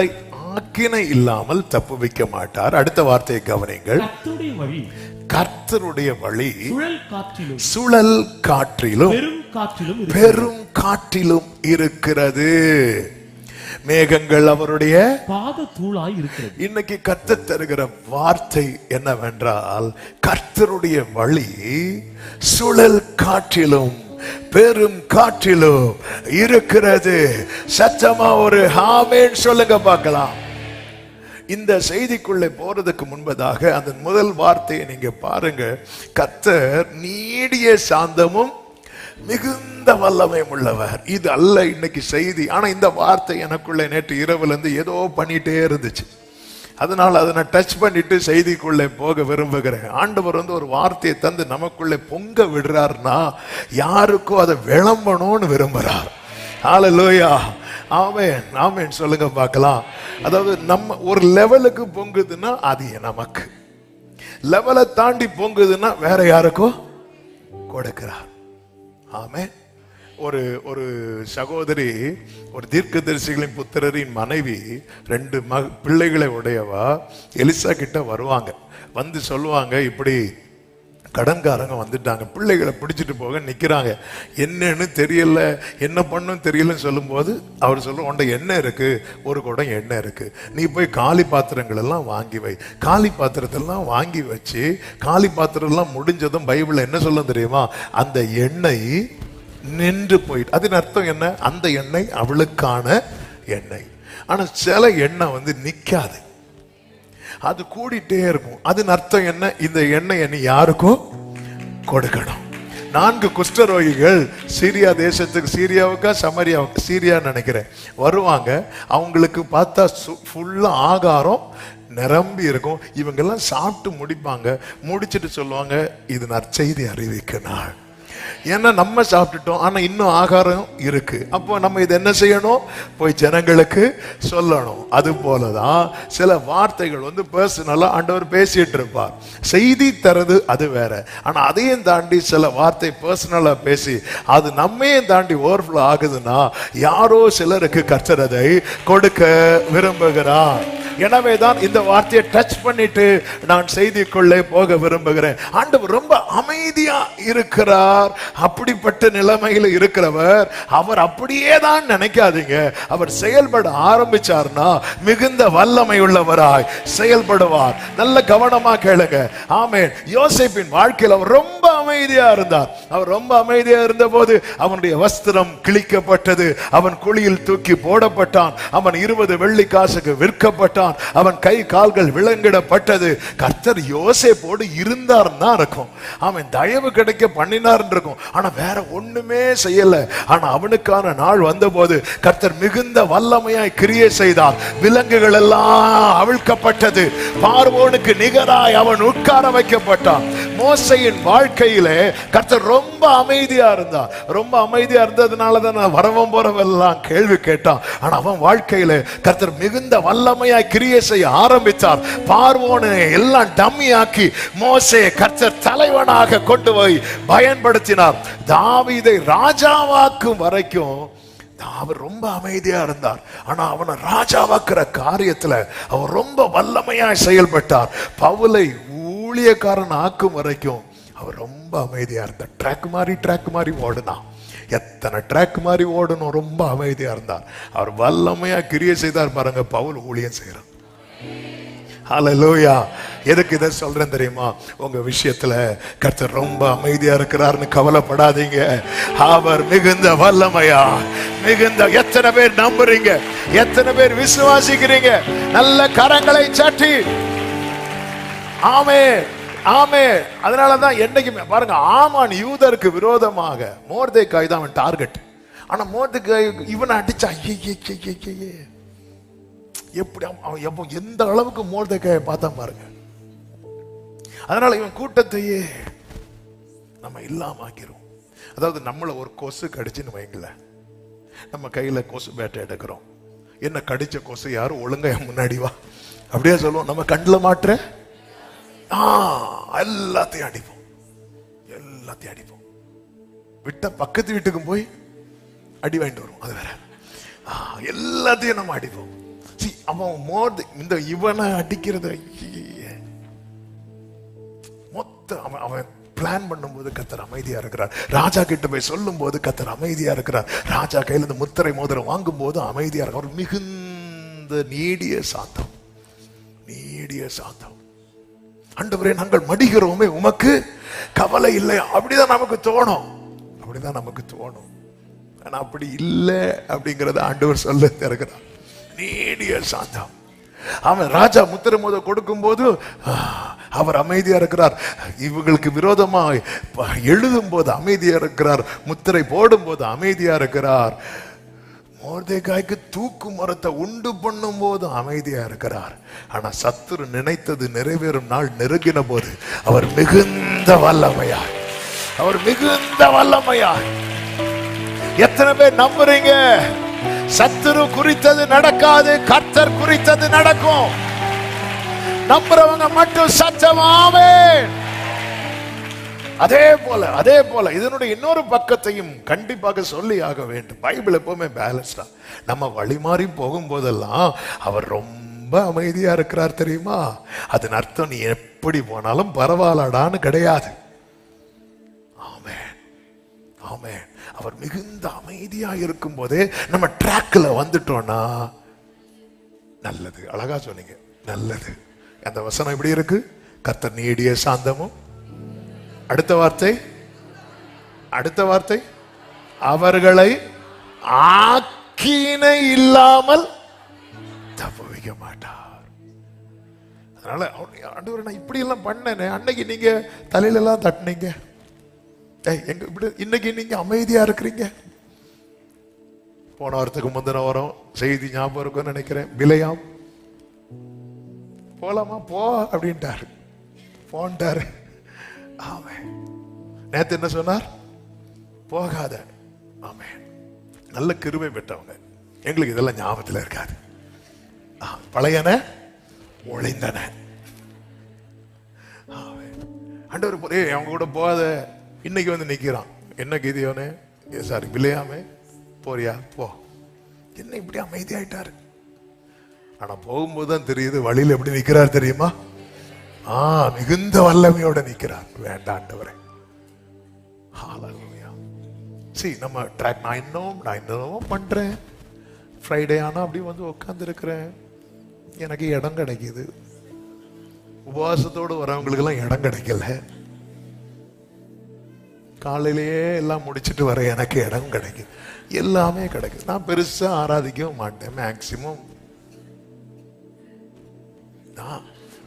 ஆக்கினை இல்லாமல் தப்பு வைக்க மாட்டார். அடுத்த வார்த்தையை கவனிங்கள் கர்த்தருடைய வழி சுழல் காற்றிலும் பெரும் காற்றிலும் இருக்கிறது. மேகங்கள் அவருடைய இருக்கிறது. இன்னைக்கு கத்த தருகிற வார்த்தை என்னவென்றால் கர்த்தருடைய வழி சுழல் காற்றிலும் பெரும் காற்றிலும் இருக்கிறது. சத்தமா ஒரு ஹாமேன் சொல்லுங்க பார்க்கலாம். இந்த செய்திக்குள்ளே போறதுக்கு முன்பதாக அந்த முதல் வார்த்தையை நீங்க பாருங்க. கத்தர் நீடிய சாந்தமும் மிகுந்த வல்லமையும் உள்ளவர். இது அல்ல இன்னைக்கு செய்தி. ஆனா இந்த வார்த்தை எனக்குள்ள நேற்று இரவுல இருந்து ஏதோ பண்ணிட்டே இருந்துச்சு. அதனால் அதை நான் டச் பண்ணிட்டு செய்திக்குள்ளே போக விரும்புகிறேன். ஆண்டவர் வந்து ஒரு வார்த்தையை தந்து நமக்குள்ளே பொங்க விடுறாருன்னா யாருக்கோ அதை விளம்பணும்னு விரும்புகிறார் ஆள லோயா ஆமேன். ஆமேன். சொல்லுங்க பார்க்கலாம். அதாவது நம்ம ஒரு லெவலுக்கு பொங்குதுன்னா அது நமக்கு. லெவலை தாண்டி பொங்குதுன்னா வேற யாருக்கோ கொடுக்கிறார். ஆமேன். ஒரு ஒரு சகோதரி ஒரு தீர்க்கதரிசிகளின் புத்திரரின் மனைவி ரெண்டு ம பிள்ளைகளை உடையவா எலிசா கிட்ட வருவாங்க. வந்து சொல்லுவாங்க இப்படி கடன்காரங்க வந்துட்டாங்க பிள்ளைகளை பிடிச்சிட்டு போக நிற்கிறாங்க என்னன்னு தெரியல என்ன பண்ணும் தெரியலன்னு சொல்லும்போது அவர் சொல்ல உண்ட எண்ணெய் இருக்குது ஒரு குடம் எண்ணெய் இருக்குது நீ போய் காலி பாத்திரங்கள் எல்லாம் வாங்கி வை. காலி பாத்திரத்தெல்லாம் வாங்கி வச்சு காலி பாத்திரம்லாம் முடிஞ்சதும் பைபிளில் என்ன சொல்ல தெரியுமா? அந்த எண்ணெய் நின்று போயிட்டு. அதன் அர்த்தம் என்ன? அந்த எண்ணெய் அவளுக்கான எண்ணெய். ஆனால் சில எண்ணெய் வந்து நிற்காது அது கூடிட்டே இருக்கும். அதன் அர்த்தம் என்ன? இந்த எண்ணெய் நீ யாருக்கும் கொடுக்கணும். நான்கு குஷ்டரோகிகள் சீரியா தேசத்துக்கு சீரியாவுக்கா சமரியாவுக்கு சீரியா நினைக்கிறேன். வருவாங்க. அவங்களுக்கு பார்த்தா ஃபுல்லா ஆகாரம் நிரம்பி இருக்கும். இவங்கெல்லாம் சாப்பிட்டு முடிப்பாங்க. முடிச்சுட்டு சொல்லுவாங்க இது நற்செய்தி அறிவிக்க நாள். ஏன்னா நம்ம சாப்பிட்டுட்டோம் ஆனால் இன்னும் ஆகாரம் இருக்கு. அப்போ நம்ம இது என்ன செய்யணும்? போய் ஜனங்களுக்கு சொல்லணும். அது போல தான் சில வார்த்தைகள் வந்து பர்சனலாக ஆண்டவர் பேசிட்டு இருப்பார். செய்தி தரது அது வேற. ஆனா அதையும் தாண்டி சில வார்த்தை பர்சனலாக பேசி அது நம்மையும் தாண்டி ஓவர்ஃப்ளோ ஆகுதுன்னா யாரோ சிலருக்கு கற்றுறதை கொடுக்க விரும்புகிறார். எனவே தான் இந்த வார்த்தையை டச் பண்ணிட்டு நான் செய்திக்குள்ளே போக விரும்புகிறேன். ஆண்டவர் ரொம்ப அமைதியா இருக்கிறார். அப்படிப்பட்ட நிலைமையில் இருக்கிறவர். அவர் அப்படியே தான் நினைக்காதீங்க. அவர் செயல்பட ஆரம்பிச்சார்னா மிகுந்த வல்லமை உள்ளவராய் செயல்படுவார். நல்ல கவனமா கேளுங்க. ஆமேன். யோசிப்பின் வாழ்க்கையில் அவர் ரொம்ப அமைதியா இருந்தார். அவர் ரொம்ப அமைதியா இருந்த போது அவனுடைய வஸ்திரம் கிழிக்கப்பட்டது. அவன் குழியில் தூக்கி போடப்பட்டான். அவன் இருபது வெள்ளி காசுக்கு விற்கப்பட்டான். அவன் கை கால்கள் விலங்கிடப்பட்டது. கர்த்தர் யோசேப்போடு இருந்தார் தான் இருக்கும். அவன் தயவு கிடைக்க பண்ணினார் இருக்கும். ஆனா வேற ஒண்ணுமே செய்யல. ஆனா அவனுக்கான நாள் வந்தபோது கர்த்தர் மிகுந்த வல்லமையாய் கிரியை செய்தார். விலங்குகள் எல்லாம் அவிழ்க்கப்பட்டது. பார்வோனுக்கு நிகராய் அவன் உட்கார வைக்கப்பட்டான். மோசையின் வாழ்க்கையிலே கர்த்தர் ரொம்ப அமைதியா இருந்தார். ரொம்ப அமைதியா இருந்ததுனால தான் நான் வரவன் போறவெல்லாம் கேள்வி கேட்டான். ஆனா அவன் வாழ்க்கையில கர்த்தர் மிகுந்த வல்லமையாய் கிரியை செய்ய ஆரம்பித்தார். பார்வோனை எல்லாம் டம்மியாக்கி மோசே கர்த்தர் தலைவனாக கொண்டு போய் பயன்படுத்தினார். தாவிதை ராஜாவாக்கும் வரைக்கும் அவர் ரொம்ப அமைதியா இருந்தார். ஆனா அவனை ராஜாவாக்குற காரியத்துல அவர் ரொம்ப வல்லமையாய் செயல்பட்டார். பவுலை ஊழியக்காரன் ஆக்கும் வரைக்கும் அவர் ரொம்ப அமைதியா இருந்தார். ட்ராக் மாறி ட்ராக் மாறி ஓடுனான். எத்தனை ட்ராக் மாதிரி ஓடணும் ரொம்ப அமைதியா இருந்தார் அவர் வல்லமையா கிரியை செய்தார் பாருங்க பவுல் ஊழியம் செய்கிறார் லோயா எதுக்கு இதை சொல்றேன் தெரியுமா? உங்க விஷயத்துல கர்த்தர் ரொம்ப அமைதியா இருக்கிறார்னு கவலைப்படாதீங்க. அவர் மிகுந்த வல்லமையா மிகுந்த எத்தனை பேர் நம்புறீங்க எத்தனை பேர் விசுவாசிக்கிறீங்க நல்ல கரங்களை சாட்டி. ஆமே ஆமே அதனாலதான் என்னைக்குமே பாருங்க ஆமான் யூதருக்கு விரோதமாக மோர்தேக்காய் தான் அவன் டார்கெட். ஆனால் மோர்தேக்காய் இவனை அடிச்சா ஐயே, எப்படி அவன் எப்போ எந்த அளவுக்கு மோர்தேக்காயை பார்த்தா பாருங்க. அதனால இவன் கூட்டத்தையே நம்ம இல்லாம ஆக்கிரும் அதாவது நம்மளை ஒரு கொசு கடிச்சுன்னு வைங்களேன். நம்ம கையில் கொசு பேட்டை எடுக்கிறோம். என்ன கடிச்ச கொசு யாரும் ஒழுங்கா முன்னாடி வா. அப்படியே சொல்லுவோம் நம்ம கண்ணில் மாட்டுற எல்லாத்தையும் அடிப்போம். எல்லாத்தையும் அடிப்போம். விட்ட பக்கத்து வீட்டுக்கும் போய் அடி வாங்கிட்டு வருவோம். அது வேற. ஆ, எல்லாத்தையும் நம்ம அடிப்போம். சி அவன் மோர் இந்த இவனை அடிக்கிறது மொத்த அவன் அவன் பிளான் பண்ணும்போது கத்தர் அமைதியா இருக்கிறார். ராஜா கிட்ட போய் சொல்லும் போது கத்தர் அமைதியா இருக்கிறார். ராஜா கையில இருந்து முத்திரை மோதிரம் வாங்கும் போது அமைதியா இருக்கிறார். மிகுந்த நீடிய சாந்தம். நீடிய சாந்தம். ஆண்டவரே நாங்கள் மடிகிறோமே உமக்கு கவலை இல்லை. அப்படிதான் நமக்கு தோணும். அப்படிதான் நமக்கு தோணும். ஆனா அப்படி இல்லை அப்படிங்கறத ஆண்டவர் சொல்ல திறக்கிறார் நீடிய சாந்தம். அவன் ராஜா முத்திரை மோத கொடுக்கும் போது அவர் அமைதியா இருக்கிறார். இவங்களுக்கு விரோதமாக எழுதும் போது அமைதியா இருக்கிறார். முத்திரை போடும் போது அமைதியா இருக்கிறார். மோர்தேகாய்க்கு தூக்கு மரத்தை உண்டு பண்ணும் போது அமைதியா இருக்கிறார். ஆனா சத்துரு நினைத்தது நிறைவேறும் நாள் நெருங்கின போது அவர் மிகுந்த வல்லமையா அவர் மிகுந்த வல்லமையா எத்தனை பேர் நம்புறீங்க? சத்துரு குறித்தது நடக்காது கர்த்தர் குறித்தது நடக்கும். நம்புறவங்க மட்டும் சத்தமாவே அதே போல அதே போல இதனுடைய இன்னொரு பக்கத்தையும் கண்டிப்பாக சொல்லி ஆக வேண்டும். பைபிள் எப்பவுமே பேலன்ஸ்டா நம்ம வழி மாறி போகும்போதெல்லாம் அவர் ரொம்ப அமைதியா இருக்கிறார் தெரியுமா? அதன் அர்த்தம் நீ எப்படி போனாலும் பரவாயில்லடான்னு கிடையாது. ஆமென். ஆமென். அவர் மிகுந்த அமைதியா இருக்கும் போதே நம்ம ட்ராக்ல வந்துட்டோம்னா நல்லது. அழகா சொன்னீங்க. நல்லது. அந்த வசனம் எப்படி இருக்கு? கத்தர் நீடிய சாந்தமும் அடுத்த வார்த்தை அடுத்த வார்த்தை அவர்களை ஆக்கினை இல்லாமல் தப்புவிக்க மாட்டார். அதனால அவன் நான் இப்படி எல்லாம் பண்ணேனே அன்னைக்கு நீங்க தலையில எல்லாம் தட்டினீங்க எங்க இப்படி இன்னைக்கு நீங்க அமைதியா இருக்கிறீங்க. போன வாரத்துக்கு முந்தின வாரம் செய்தி ஞாபகம் இருக்கும்னு நினைக்கிறேன். விலையாம். போலாமா போ அப்படின்ட்டாரு. போன்ட்டாரு. ஆமே நேத்து என்ன சொன்னார்? போகாத. ஆமே நல்ல கிருபை பெற்றவங்க. எங்களுக்கு இதெல்லாம் ஞாபகத்தில் இருக்காது. பழையன ஒளிந்தன ஆமென். ஆண்டவர் போ- ஏய் அவங்க கூட போகாத. இன்னைக்கு வந்து நிற்கிறான் என்ன கீதியோனே? சார் விளையாமே போறியா? போ. என்ன இப்படி அமைதியாயிட்டாரு? ஆனா போகும்போது தான் தெரியுது வழியில எப்படி நிற்கிறார் தெரியுமா? ஆ மிகுந்த வல்லமையோட நிற்கிறார் வேண்டாண்டவரே சரி நம்ம ட்ராக் நான் இன்னும் நான் இன்னமும் பண்ணுறேன் ஃப்ரைடே ஆனால் அப்படி வந்து உட்காந்துருக்கிறேன் எனக்கு இடம் கிடைக்கிது உபவாசத்தோடு வரவங்களுக்கெல்லாம் இடம் கிடைக்கல காலையிலேயே எல்லாம் முடிச்சிட்டு வர எனக்கு இடம் கிடைக்குது எல்லாமே கிடைக்குது நான் பெருசாக ஆராதிக்கவும் மாட்டேன் மேக்சிமம்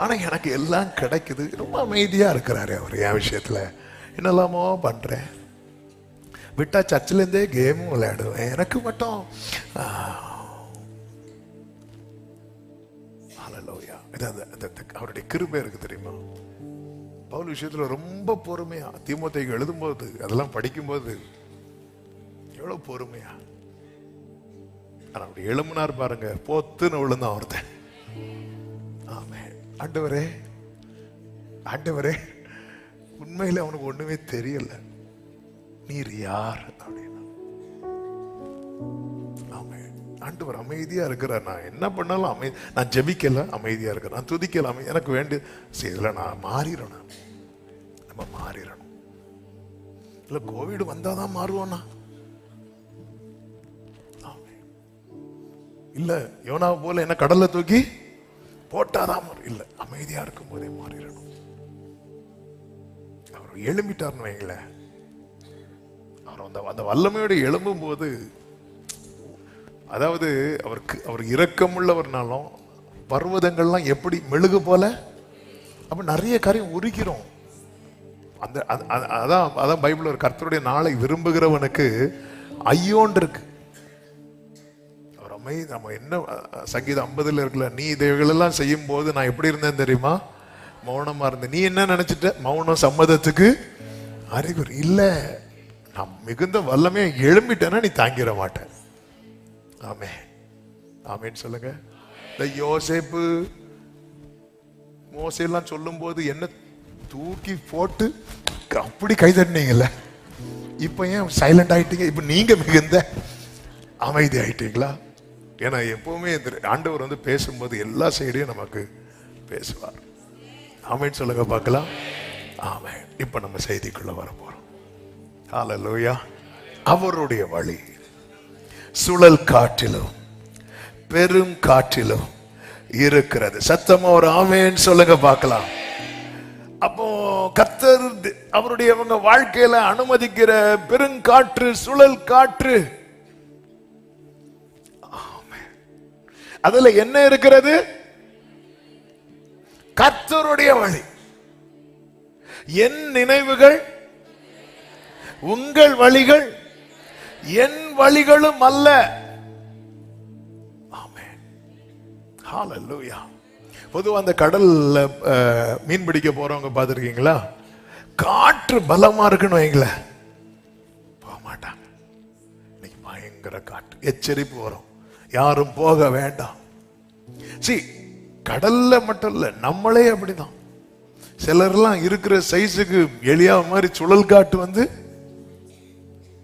ஆனால் எனக்கு எல்லாம் கிடைக்குது. ரொம்ப அமைதியாக இருக்கிறாரு அவர் என் விஷயத்தில். என்னெல்லாமோ பண்ணுறேன் விட்டா சர்ச்சிலேருந்தே கேமும் விளையாடுவேன். எனக்கு மட்டும் அவருடைய கிருபை இருக்கு தெரியுமா? பவுல் விஷயத்துல ரொம்ப பொறுமையா எழுதும் எழுதும்போது அதெல்லாம் படிக்கும்போது எவ்வளவு பொறுமையா. ஆனா அப்படி எழுமுனார் பாருங்க போத்துன்னு விழுந்தான் ஒருத்தன். ஆமே ஆண்டவரே ஆண்டவரே உண்மையில் அவனுக்கு ஒண்ணுமே தெரியல. நீர் யார் அப்படின்னா. ஆமே ஆண்டவர் அமைதியா இருக்கிறார். நான் என்ன பண்ணாலும் அமை நான் ஜெபிக்கல அமைதியா இருக்கிறேன். நான் துதிக்கல அமை எனக்கு வேண்டு செய்யல நான் மாறிடணும் நம்ம மாறிடணும் இல்ல கோவிட் வந்தாதான் மாறுவோம்னா ஆமே. இல்ல யோனாவை போல என்ன கடல்ல தூக்கி போட்டாதான் இல்லை அமைதியாக அமைதியா இருக்கும் போதே மாறிடணும். அவர் எழும்பிட்டார்னு வைங்களேன். அவர் அந்த அந்த வல்லமையோட எழும்பும் போது அதாவது அவருக்கு அவர் இரக்கமுள்ளவர்னாலும் பர்வதங்கள்லாம் எப்படி மெழுகு போல அப்ப நிறைய காரியம் உருகிறோம். அந்த அதான் அதான் பைபிள் ஒரு கர்த்தருடைய நாளை விரும்புகிறவனுக்கு ஐயோன் இருக்கு. அமை நம்ம என்ன சங்கீதம் ஐம்பதில் இருக்கல நீ இதைகளெல்லாம் செய்யும் போது நான் எப்படி இருந்தேன் தெரியுமா? மௌனமா இருந்தேன். நீ என்ன நினைச்சிட்ட? மௌனம் சம்மதத்துக்கு அறிகுறி. இல்லை நான் மிகுந்த வல்லமே எழும்பிட்டேன்னா நீ தாங்கிட மாட்டேன் ஆமே ஆமேன்னு சொல்லுங்க. இந்த யோசேப்பு மோசையெல்லாம் சொல்லும் போது என்ன தூக்கி போட்டு அப்படி கை தட்டினீங்கல்ல. இப்போ ஏன் சைலண்ட் ஆயிட்டீங்க? இப்போ நீங்க மிகுந்த அமைதி ஆயிட்டீங்களா ஏன்னா எப்பவுமே இந்த ஆண்டவர் வந்து பேசும்போது எல்லா சைடையும் நமக்கு பேசுவார். ஆமென் சொல்லுங்க பார்க்கலாம். ஆமென். இப்போ நம்ம செய்திக்குள்ள வர போறோம் ஹalleluya அவருடைய வழி. சுழல் காற்றிலும் பெரும் காற்றிலும் இருக்கிறது. சத்தமா ஒரு ஆமேன்னு சொல்லுங்க பார்க்கலாம். அப்போ கத்தர் அவருடைய அவங்க வாழ்க்கையில அனுமதிக்கிற பெருங்காற்று சுழல் காற்று அதுல என்ன இருக்கிறது? கர்த்தருடைய வழி. என் நினைவுகள் உங்கள் வழிகள் என் வழிகளும் அல்ல. ஆமென். பொதுவா அந்த கடல்ல மீன் பிடிக்க போறவங்க பார்த்துருக்கீங்களா? காற்று பலமா இருக்குன்னு வைங்களேன். போக மாட்டாங்க. இன்னைக்கு பயங்கர காற்று. எச்சரிப்பு வரும். யாரும் போக வேண்டாம். சி கடல்ல மட்டும் இல்ல நம்மளே அப்படிதான். சிலர்லாம் இருக்கிற சைஸுக்கு எளியா மாதிரி சுழல் காட்டு வந்து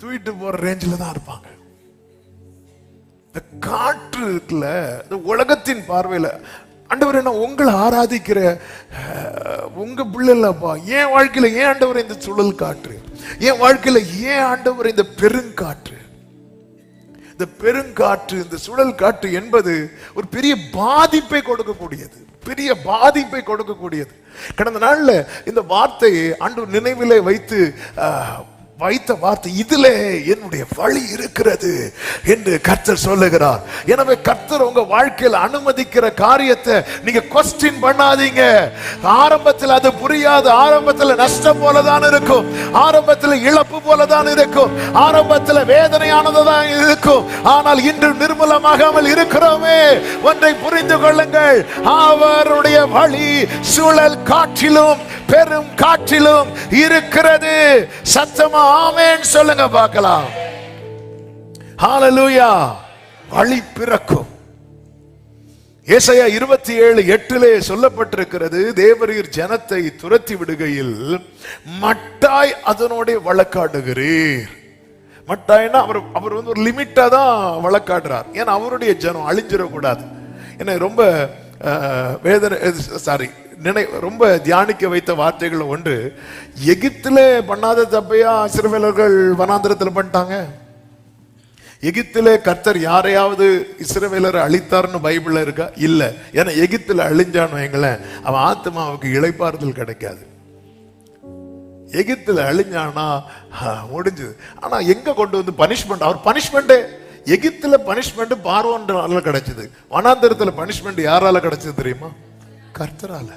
தூக்கிட்டு போற ரேஞ்சில் தான் இருப்பாங்க. இந்த காற்று இருக்குல்ல இந்த உலகத்தின் பார்வையில ஆண்டவர் என்ன உங்களை ஆராதிக்கிற உங்க பிள்ளைலப்பா ஏன் வாழ்க்கையில ஏன் ஆண்டவர் இந்த சுழல் காற்று? ஏன் வாழ்க்கையில ஏன் ஆண்டவர் இந்த பெருங்காற்று? இந்த பெருங்காற்று இந்த சுழல் காற்று என்பது ஒரு பெரிய பாதிப்பை கொடுக்கக்கூடியது. பெரிய பாதிப்பை கொடுக்கக்கூடியது. கடந்த நாளில் இந்த வார்த்தையை அன்று நினைவிலே வைத்து வைத்த வார்த்தை இதிலே என்னுடைய வழி இருக்கிறது என்று கர்த்தர் சொல்லுகிறார். எனவே கர்த்தர் உங்க வாழ்க்கையில் அனுமதிக்கிற காரியத்தை நீங்க கொஸ்டின் பண்ணாதீங்க. ஆரம்பத்தில் அது புரியாது. ஆரம்பத்தில் நஷ்டம் போலதான் இருக்கும். ஆரம்பத்தில் இழப்பு போலதான் இருக்கும். ஆரம்பத்தில் வேதனையானதுதான் இருக்கும். ஆனால் இன்று நிர்மூலமாகாமல் இருக்கிறோமே. ஒன்றை புரிந்து கொள்ளுங்கள். அவருடைய வழி சுழல் காற்றிலும் பெரும் காற்றிலும் இருக்கிறது. சத்தமா ஆமேன். சொல்லுங்க பார்க்கலாம். ஹalleluya வழி பிறக்கும். ஏசையா இருபத்தி ஏழு எட்டிலே சொல்லப்பட்டிருக்கிறது தேவரீர் ஜனத்தை துரத்தி விடுகையில் மட்டாய் அதனோட வழக்காடுகிறீர். மட்டாய்னா அவர் அவர் வந்து ஒரு லிமிட்டா தான் வழக்காடுறார். ஏன்னா அவருடைய ஜனம் அழிஞ்சிடக்கூடாது. ஏன்னா ரொம்ப வேதனை சாரி நினை ரொம்ப தியானிக்க வைத்த வார்த்தைகள் ஒன்று எகிப்திலே பண்ணாத தப்பையா சிறுவேலர்கள் வனாந்திரத்தில் பண்ணிட்டாங்க? எகிப்திலே கர்த்தர் யாரையாவது இஸ்ரவேலரை அழித்தார்னு பைபிள்ல இருக்கா? இல்ல. ஏன்னா எகிப்தில் அழிஞ்சான்னு வைங்களேன் அவன் ஆத்மாவுக்கு இழைப்பாறுதல் கிடைக்காது. எகிப்தில் அழிஞ்சானா முடிஞ்சது. ஆனா எங்க கொண்டு வந்து பனிஷ்மெண்ட் அவர் பனிஷ்மெண்ட் எகிப்தில் பனிஷ்மெண்ட் பார்வோன்றால கிடைச்சது. வனாந்திரத்தில் பனிஷ்மெண்ட் யாரால கிடைச்சது தெரியுமா? கர்த்தரால.